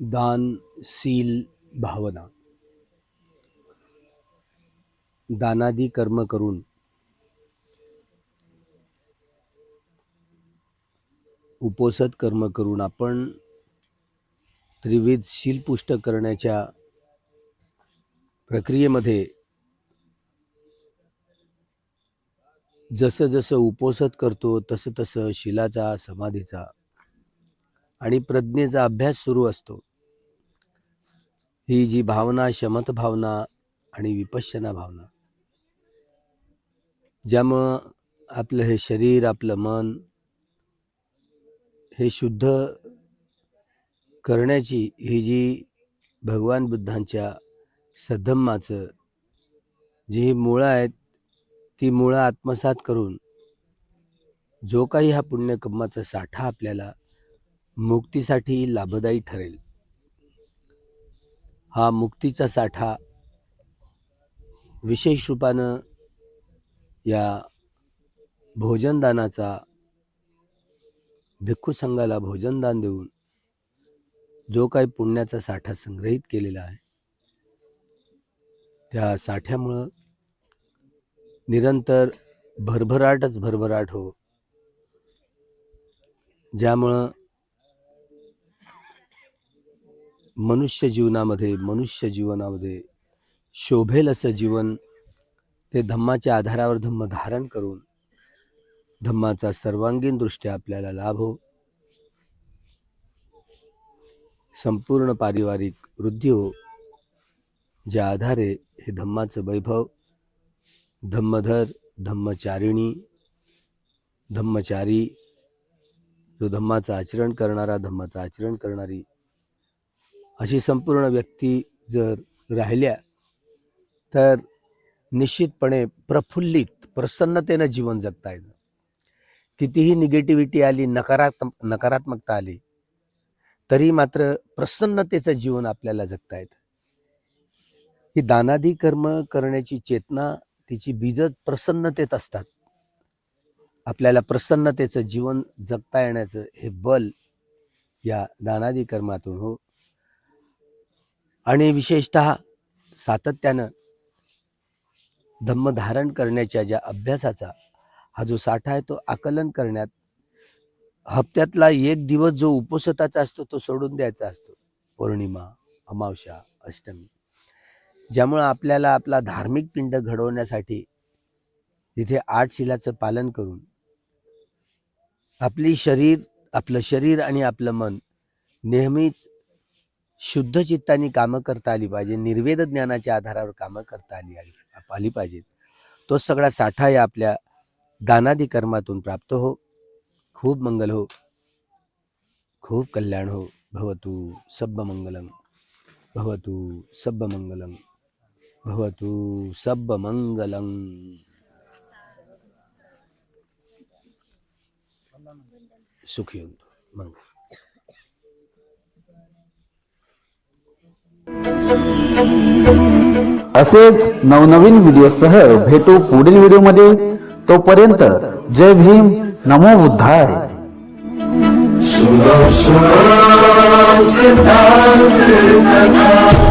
दान सील भावना. दानादी कर्म करून उपोसत कर्म करून आपण त्रिविध शीलपुष्ट करण्याच्या प्रक्रियेमध्ये जसं जसं उपोसत करतो तसं तसं शिलाचा समाधीचा आणि प्रज्ञेचा अभ्यास सुरू असतो. ही जी भावना शमत भावना आणि विपश्यना भावना. ज्यामुळं आपलं हे शरीर आपलं मन हे शुद्ध करण्याची ही जी भगवान बुद्धांच्या सद्धम्माचं जी ही मुळं आहेत ती मुळं आत्मसात करून जो काही हा पुण्यकर्माचा साठा आपल्याला मुक्तीसाठी लाभदायी ठरेल. हा मुक्तीचा साठा विशेष रूपानं या भोजनदानाचा भिक्खू संघाला भोजनदान देऊन जो काही पुण्याचा साठा संग्रहित केलेला आहे त्या साठ्यामुळं निरंतर भरभराटच भरभराट हो. ज्यामुळं मनुष्य जीवनामध्ये मनुष्य जीवनामध्ये शोभेल असं जीवन ते धम्माच्या आधारावर धम्म धारण करून धम्माचा सर्वांगीण दृष्ट्या आपल्याला लाभ हो. संपूर्ण पारिवारिक वृद्धी हो ज्या आधारे हे धम्माचं वैभव धम्मधर धम्मचारिणी धम्मचारी जो धम्माचं आचरण करणारा धम्माचं आचरण करणारी अशी संपूर्ण व्यक्ती जर राहिल्या तर निश्चितपणे प्रफुल्लित प्रसन्नतेनं जीवन जगता येतं. कितीही निगेटिव्हिटी आली नकारात्म नकारात्मकता आली तरी मात्र प्रसन्नतेचं जीवन आपल्याला जगता येतं. ही दानादी कर्म करण्याची चेतना तिची बीजच प्रसन्नतेत असतात. आपल्याला प्रसन्नतेचं जीवन जगता येण्याचं हे बल या दानादी कर्मातून हो आणि विशेषत सातत्यानं धम्म धारण करण्याच्या ज्या अभ्यासाचा हा जो साठा आहे तो आकलन करण्यात हप्त्यातला एक दिवस जो उपोषताचा असतो तो सोडून द्यायचा असतो. पौर्णिमा अमावस्या अष्टमी. ज्यामुळं आपल्याला आपला धार्मिक पिंड घडवण्यासाठी तिथे आठ शिलाचं पालन करून आपली शरीर आपलं शरीर आणि आपलं मन नेहमीच शुद्ध चित्ताने कामं करता आली पाहिजे निर्वेद ज्ञानाच्या आधारावर कामं करता आली आली आली पाहिजेत. तो सगळा साठा या आपल्या दानादी कर्मातून प्राप्त हो. खूप मंगल हो. खूप कल्याण हो. भवतु सब्ब मंगलम भवतु सब्ब मंगलम भवतु सब्ब मंगलम सुखी मंगल. असेच नवनवीन व्हिडिओसह भेटू पुढील व्हिडिओमध्ये तोपर्यंत जय भीम. नमो बुद्धाय. Siddhanta